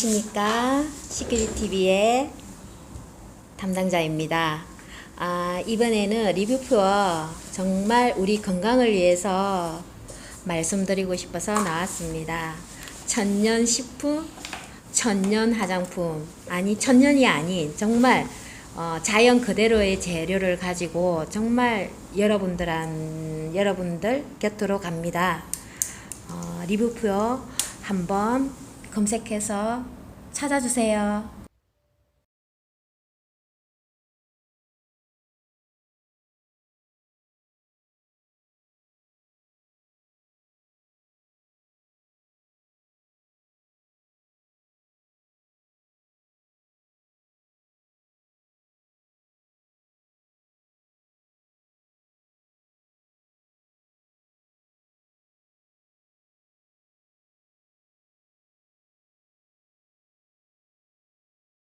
안녕하십니까. 시크릿TV의 담당자입니다. 아, 이번에는 리뷰표 정말 우리 건강을 위해서 말씀드리고 싶어서 나왔습니다. 천년 식품, 천년 화장품, 아니, 천년이 아닌 정말 어, 자연 그대로의 재료를 가지고 정말 여러분들한, 여러분들 곁으로 갑니다. 어, 리뷰표 한번 검색해서 찾아주세요.